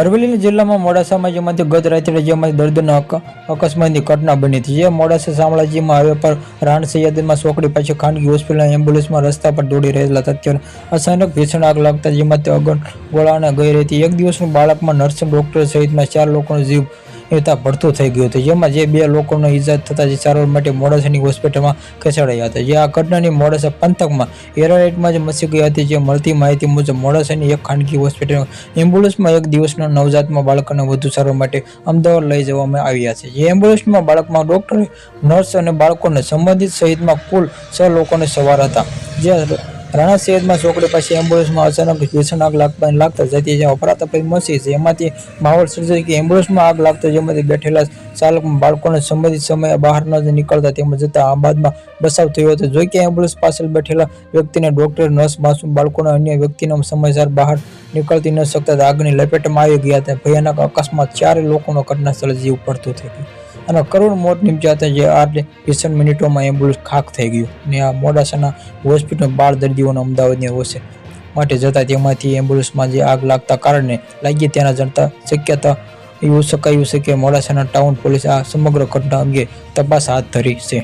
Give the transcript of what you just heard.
અરવલ્લી જિલ્લામાં મોડાસામાં જેમાંથી ગત રાત્રે જેમાં દર્દનાક અકસ્માતની ઘટના બની હતી. જે મોડાસા શામળાજીમાં હાઈવે પર રાણ સૈયદમાં સોકડી પાસે ખાનગી હોસ્પિટલ એમ્બ્યુલન્સમાં રસ્તા પર દોડી રહેલા ત્યારે અચાનક ભીષણ આગ લાગતા જેમાં તે અગણ ગોળાને ગઈ રહી હતી એક દિવસનું બાળકમાં નર્સ ડોક્ટર સહિતના ચાર લોકોનો જીવ એતા ભડતું થઈ ગયું હતું. જેમાં જે બે લોકોનો ઈજા થતાં જે સારવાર માટે મોડાસાની હોસ્પિટલમાં ખસેડાયા હતા. જે આ ઘટનાની મોડાસા પંથકમાં એરાઇટમાં જ મસી ગઈ હતી. જે મળતી માહિતી મુજબ મોડાસાની એક ખાનગી હોસ્પિટલ એમ્બ્યુલન્સમાં એક દિવસના નવજાતમાં બાળકોને વધુ સારવાર માટે અમદાવાદ લઈ જવામાં આવ્યા છે. જે એમ્બ્યુલન્સમાં બાળકમાં ડોક્ટર, નર્સ અને બાળકોને સંબંધિત સહિતમાં કુલ છ લોકોને સવાર હતા. જે રાણા શહેરમાં ચોકડી પાસે એમ્બ્યુલન્સમાં અચાનક ભીષણ આગ લાગતા લાગતા જતી જે અફરાતફરી મચી છે એમાંથી માહોલ સર્જાય કે એમ્બ્યુલન્સમાં આગ લાગતા જેમાંથી બેઠેલા ચાલક બાળકોને સંબંધિત સમયે બહાર ન નીકળતા તેમજ જતા બાદમાં બસાવ થયો હતો. જોઈ કે એમ્બ્યુલન્સ પાછળ બેઠેલા વ્યક્તિને ડોક્ટર, નર્સ, માસૂમ બાળકોને અન્ય વ્યક્તિનો સમયસર બહાર નીકળતી ન શકતા આગની લપેટમાં આવી ગયા હતા. ભયાનક અકસ્માત ચારે લોકોનો ઘટના સ્થળે જીવ પડતો થઈ ગયો. અને કરોડ મોત નિપજાતા જે આટલે વીસ મિનિટોમાં એમ્બ્યુલન્સ ખાક થઈ ગયું ને આ મોડાસાના હોસ્પિટલ બાર દર્દીઓના અમદાવાદની હોશે. માટે જતા તેમાંથી એમ્બ્યુલન્સમાં જે આગ લાગતા કારણે લાગી તેના જણતા શક્યતા એવું શકાયું છે કે મોડાસાના ટાઉન પોલીસ આ સમગ્ર ઘટના અંગે તપાસ હાથ ધરી છે.